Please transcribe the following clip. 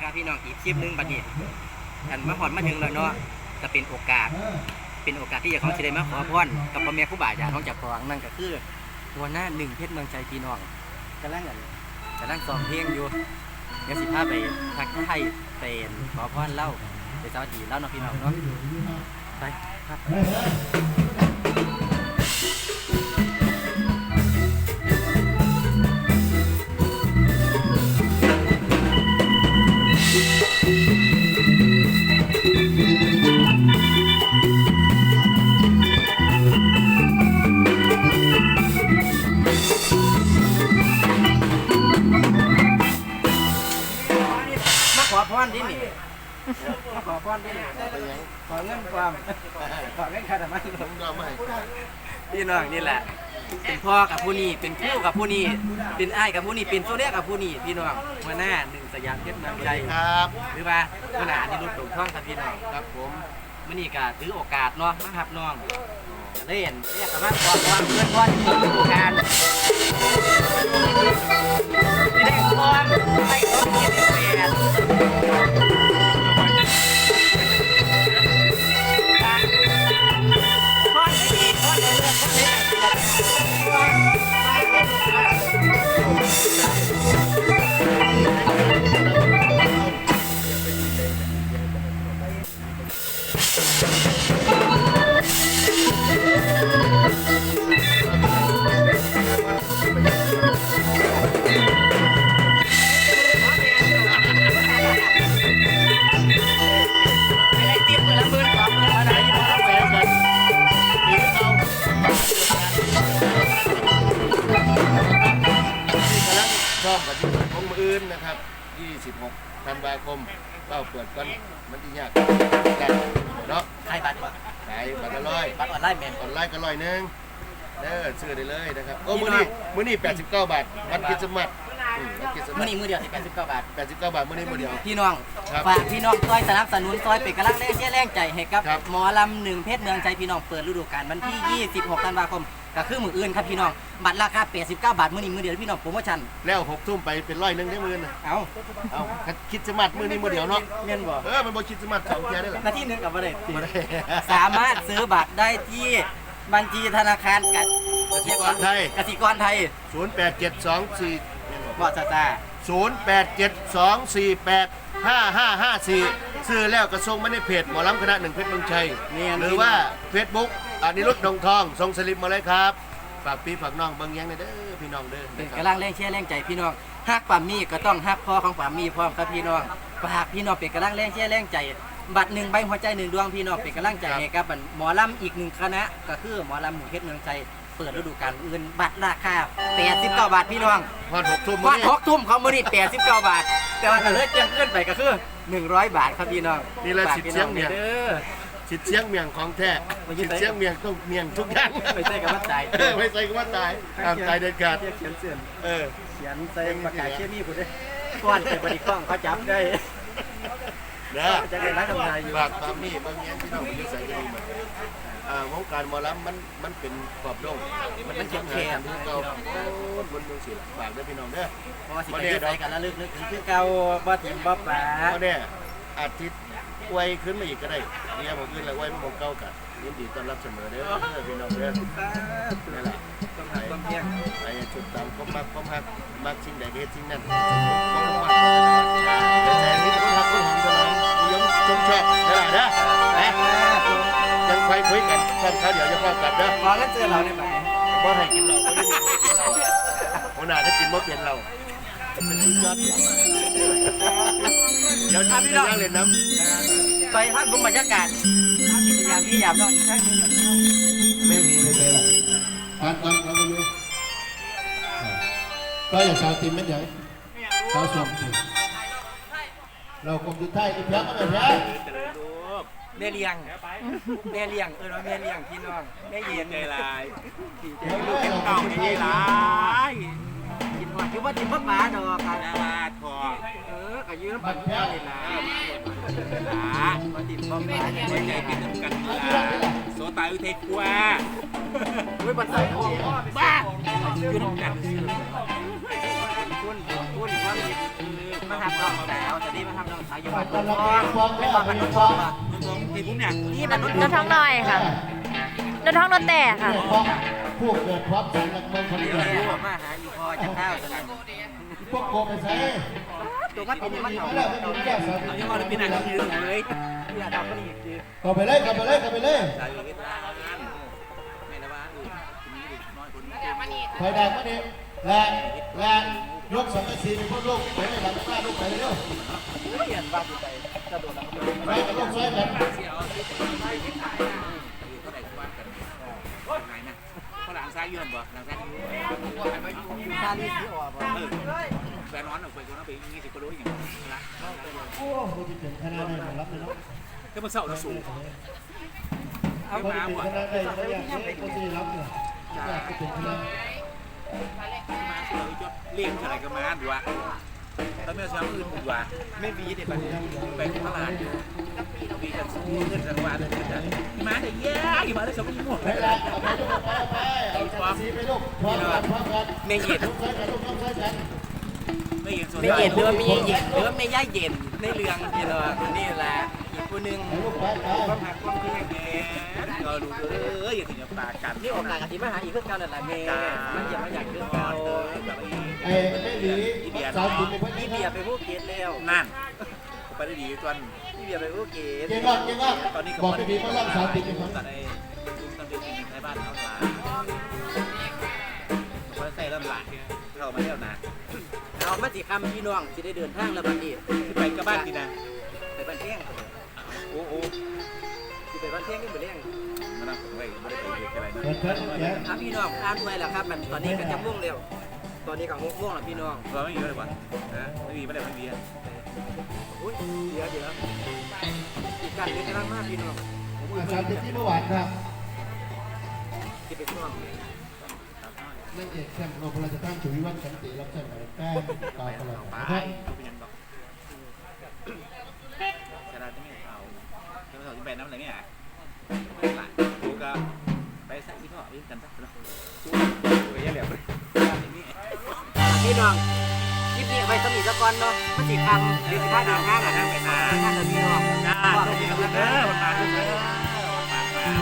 ครับพี่น้องอีกคลิปหนึงบัดนี้อันมาหอดมาถึงแล้วเนาะจะเป็นโอกาส เป็นโอกาสที่จะเขาจะได้มาขอพรกับพ่อแม่ผู้บ่าวจากน้องจากฟองนั่นก็คือหัวหน้าหนึ่งเพชรเมืองใจพี่น้องกำลังอันกำลังซ้อมเพลงอยู่เดี๋ยวสิพาไปทักทายเป็นขอพรเล่าไปสวัสดีเล่าเนาะพี่น้องเนาะไปครับ มาขอพรที่นี่มาขอพรที่นี่ขอเงินความขอเงินค่าธรรมะผมก็ไม่พี่น้องนี่แหละ เป็นพ่อกับผู้นี้เป็นคู่กับผู้นี้เป็นอ้ายกับผู้นี้เป็นโซเลียกับผู้นี้พี่น้องหัวหน้าหนึ่งสยามเพชรเมืองใจครับ หรือว่าหัวหน้านี่รุ่นตงท่องครับพี่น้องครับผมมื่อนี้ก็ถือโอกาสเนาะมาหับน้องก็เล่นเรียกกันว่าก่อนวางเพื่อนก่อนที่จะโอกาส อมกับที่ของมืออื่นนะครับ 26ธันวาคมเป้าเปิดกันมันที่ยากกันเนาะใครบัตรวะขายบัตรละร้อยบัตรออนไลน์แมนออนไลน์ก็ร้อยหนึงเด้อซื้อได้เลยนะครับโอ้มื้อนี้มื้อนี้89 บาทวันคริสต์มาสอืมวันคริสต์มื่มาอสนี้มือเดียวสิบแปดสิบเก้าบาท 89 บาทมื้อนี้มื้อเดียว พี่น้องครับฝากพี่น้องซอยสนับสนุนซอยเป็นกำลังแรงเชียร์แรงใจให้กับครับ หมอลำหนึ่งเพชรเมืองใจพี่น้องเปิดฤดูกาลวันที่ 26 ธันวาคม ก็คือมืออื่นครับพี่น้องบัตรราคา89บาทมื้อนี้มือเดียวพี่น้องโปรโมชั่นแล้วหกทุ่มไปเป็นร้อยหนึงได้มื้อน่ะเอาเอาคริดสต์มาสมื้อนี้มื้อเดียวเนาะเมียนบ่เออมันบ่คริดสต์มาสสองเที่ยได้ล่ะนาทีหนึงกับบ่ได้บ่ได้สามารถซื้อบัตรได้ที่บัญชีธนาคารกกสิกรไทยกสิกรไทย0872บ่ซาซา 0872485554 ซื้อแล้วก็ส่งมาในเพจหมอลำคณะหนึ่งเพชรเมืองชัย หรือว่า Facebook อานิรุตดงทองส่งสลิปมาเลยครับ ฝากพี่ฝากน้องเบิ่งแยังในอยเด้อพี่น้องเด้อเป็นนะคกำรับลังแรงเชียร์แรงใจพี่น้องฮักปามมี่ก็ต้องฮักพ่อของปามมี่พร้อมครับพี่น้องฝากพี่น้องเป็นกำลังแรงเชียร์แรงใจ บัตรหนึ่งใบหัวใจหนึ่งดวงพี่น้องเป็นกำลังใจให้กับหมอลำอีกหนึ่งคณะก็คือหมอลำหมู่เพชรเมืองใจ เปิดฤดูกาลอื่นบัตรราคา89บาทพี่น้องพอดหกทุ่มวัมื้นอนี้หกทุ่มเขามื่อนี้89บาท แต่ว่าถ้าเลิกเจียงขึ้นไปก็คือ 100 บาทครับพี่น้องนี่แหละฝากสิทธิ์พี่เสีน้ยองงเมียงเด้อ สิทธิ์เสียงเมียงของแท้ไม่ใช่ สิทธิ์เสียงเมียงต้องเมียงทุกอย่างไม่ใช่กับว่าตายเออไม่ใส่ก็ว่าตายห้ามตายเด็ดขาดเขียนเสียนเออ เขียนใส่ประกาศเชื่อนี่กูได้ก้อนเป็นบริกล้องเขาจับได้ เด้อจะได้รักทำนายอยู่ฝากตามนี่บางแง่ที่น้องอยู่ใส่ดีมันอ่าวงการหมอลำมันมันเป็นขอบโลกมันมันเข้มแข็งที่เก่าโอ้ยบนเมืองศิลป์ฝากด้วยพี่น้องเด้อเพราะว่าสิไปยึดใส่กันแล้วลึกนึกถึงคือเก่าบ่ถิ่มบ่ปลาเพราะเนี่ยอาทิตย์ อวยขึ้นมาอีกก็ได้เรียผมขึ้นแล้วอวยมาผมเก่ากันยินดีต้อนรับเสมอเด้อพี่น้องเด้อนี่แหละต้องเพียงไอ้จุดตามความมักความหักมักสิ่งใดเฮ็ดสิ่งนั้นความมักแต่แต่นี่ความหักความหอมถนอมนิยมชมชอบได้ล่ะเด้อไปยังไปคุยกันพร้อมเขาเดี๋ยวจะพร้อกลับเด้อพอแล้วเจอเราในบัดนี้บ่ให้กินเหล้าบ่ได้กินเหล้าหัวหน้าถ้ากินบ่เป็นเหล้าเป็นยอด เดี๋ยวทำพี่น้องเล่นน้ำไปพักดูบรรยากาศยามพี่ยามน้องอีกครั้งหนึงไม่มีเลยเลยล่ะทานก่อนเขาไม่รู้ก็อย่าสาวติมไม่เดี๋ยวสาวสวมติมเราคงดูไทยอีกแล้วก็ไม่ได้แม่เลี้ยงแม่เลี้ยงเออแม่เลี้ยงพี่น้องแม่เย็นใจลายดีใจลูกเป็นเก่าใจลาย กินหอดคือว่ากินพ่อหมาดอกกันาทองเออก็ยืมปันเจ้าเลยนะหามาติดพ่อหมาหัวใจเป็นน้ำกันลาโซตาอุเทกัวอุ้ยปันใส่ของบ้ายู่น้ำกันคุณคุณความคิดมาทำน้องสาวจะได้มาทำน้องสาวอยู่บ้านน้อไม่บอกกันน้องชอบอะตรงที่ผมเนี่ยนี่มันนุ่นท้องหน้อยค่ะรถท้องรถแต่ค่ะผู้เกิดความสันและเมืองคนเดียวเกิดเดี๋ยวมาหา อีพอจะข้าวพวกโกไปใส่ตัวมันเป็นมันเอาแล้วไม่มีแก้วสาวเอายังว่าเป็นอะไรยืนเลยอย่าทำมันอีกทีก็ไปเลยก็ไปเลยก็ไปเลยสายอยู่ที่ร้าไม่ละว่าอือคุณนี่น้อยคนนี้คอยดังมาดิแรงแรงยกสังกะสีเป็นพวกลูกไปเลยหลังหน้าลูกไปเลยเร็วเปลี่ยนบ้านใจจะโดนแล้วไปกับลูกซ้ายกันเซ้ายยืนบ่หลังซ้ายยืนชาลีสีออกเออแฟนร้อนออกไปก็ต้องไปยี่สิบกิโลอย่างละโอ้โหที่เป็นคณะได้รับเลยเนาะก็มันเศร้าสูงเอาไปเป็นคณะได้ก็อยากได้ก็ได้รับเนี่ยอยากเป็นคณะมาเลยจดเลี้ยงอะไรก็มาดูว่า ถ้าไม่เอาช้าอื่นดูว่าไม่มีเด็กแบบนี้ไปตลาดมีกันสู้เงินสังวาเงินกันมาแต่แย่มาได้สมบูรณ์ไปแล้วเอาไปลูกไปไปเอาสังกะสีไปลูกพร้อมกันพร้อมกันไม่เย็นไม่เห็นส่วนไม่เย็นหรือว่าไม่เย็นหรือว่าไม่ย่าเย็นในเรื่องนี่แหละนี่แหละอีกคนนึงให้ลูกไปไปความหักความเพียงแย่ก็รู้เอออย่าถึงจะปากกันนี่โอกาสกับที่มาหาอีกเพื่อนเก่านั่นแหละเมย์มันอย่ามาอยากเพื่อนก่อเก่าเออแบบนี้ไอ้หลี สาวติดในพื้นพี่ที่เบียร์ไปผู้เกตแล้วนั่นไปได้ดีจนพี่เบียร์ไปผู้เกตเก่งมากเก่งมากตอนนี้บอกไม่ดีมาล่ำสาวติดในผพื้มนตัดไอ้ตุ้มตำเดือดในบ้านเขาลาเพราะใส่ลำหลักเข้ามาแล้วนะเอามาสิคำพี่น้องจะได้เดินทางแล้วบัดนี้ไปกับบ้านทีนะไปบ้านเที่ยงโอ้โหสิไปบ้านเที่ยงก็ไปเลี้ยงมันน่าสนใจไม่ได้ไปอะไรนะเปิดเพิ่นแย่อะพี่น้องอ่านไว้แล้วครับ มันตอนนี้ก็จะม่วงเร็ว ตอนนี้ก็หกโมงแล้วพี่น้องเราไม่มีเลยว่ะนะไม่มีไม่ได้ไม่มีอุ้ยเดี๋ยวเดี๋ยวอีกการเดินทางมากพี่น้องผมอาสาวติดที่เมื่อวานครับที่เป็นช่วงนางเอกแชมป์โลกราชทานจุวิวัฒน์สันติรับแชมป์หมายเลขแปดตามตลอดไปนะครับเป็นยังบอกชนะจะไม่เอาจะไม่เอาจะไปน้ำอะไรเนี่ยหลังกูก็ไปใส่ที่พ่อวิ่งกันซะเนาะกูกูก็ยังเหลือไปนี่ พี่น้องคลิปนี้เอาไปสมีสกอนเนาะมันสิคำหรือสิพาเดินทางอะนะไปทางทางเดินพี่น้องจ้าสวัสดีครับเด้อมาเด้อมาม